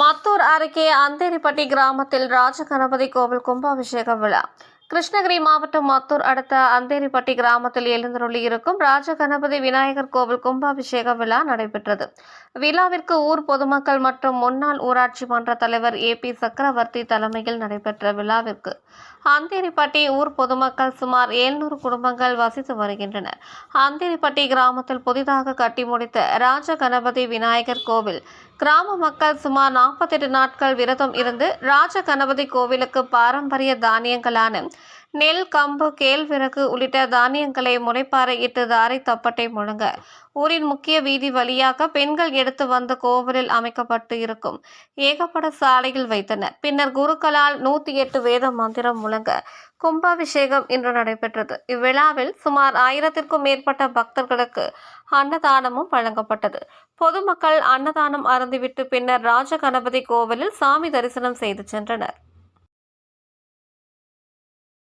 மத்தூர் அருகே அந்தேரிப்பட்டி கிராமத்தில் ராஜகணபதி கோவில் கும்பாபிஷேக விழா. கிருஷ்ணகிரி மாவட்டம் மத்தூர் அடுத்த அந்தேரிப்பட்டி கிராமத்தில் எழுந்தருளி இருக்கும் ராஜகணபதி விநாயகர் கோவில் கும்பாபிஷேக விழா நடைபெற்றது. விழாவிற்கு ஊர் பொதுமக்கள் மற்றும் முன்னாள் ஊராட்சி மன்ற தலைவர் ஏ பி சக்கரவர்த்தி தலைமையில் நடைபெற்ற விழாவிற்கு அந்தேரிப்பட்டி ஊர் பொதுமக்கள் சுமார் 700 குடும்பங்கள் வசித்து வருகின்றனர். அந்தேரிப்பட்டி கிராமத்தில் புதிதாக கட்டி முடித்த ராஜ கணபதி விநாயகர் கோவில் கிராம மக்கள் சுமார் 48 நாட்கள் விரதம் இருந்து ராஜ கணபதி கோவிலுக்கு பாரம்பரிய தானியங்களான நெல் கம்பு கேழ்விறகு உள்ளிட்ட தானியங்களை முளைப்பாறையிட்டு தாரை தப்பட்டை முழங்க. ஊரின் முக்கிய வீதி வழியாக பெண்கள் எடுத்து வந்த கோவிலில் அமைக்கப்பட்டு இருக்கும். ஏகப்பட சாலையில் வைத்தனர் பின்னர் குருக்களால் நூத்தி எட்டு வேத மந்திரம் முழங்க. கும்பாபிஷேகம் இன்று நடைபெற்றது. இவ்விழாவில் சுமார் ஆயிரத்திற்கும் மேற்பட்ட பக்தர்களுக்கு அன்னதானமும் வழங்கப்பட்டது. பொதுமக்கள் அன்னதானம் அருந்திவிட்டு பின்னர் ராஜ கணபதி கோவிலில் சாமி தரிசனம் செய்து சென்றனர்.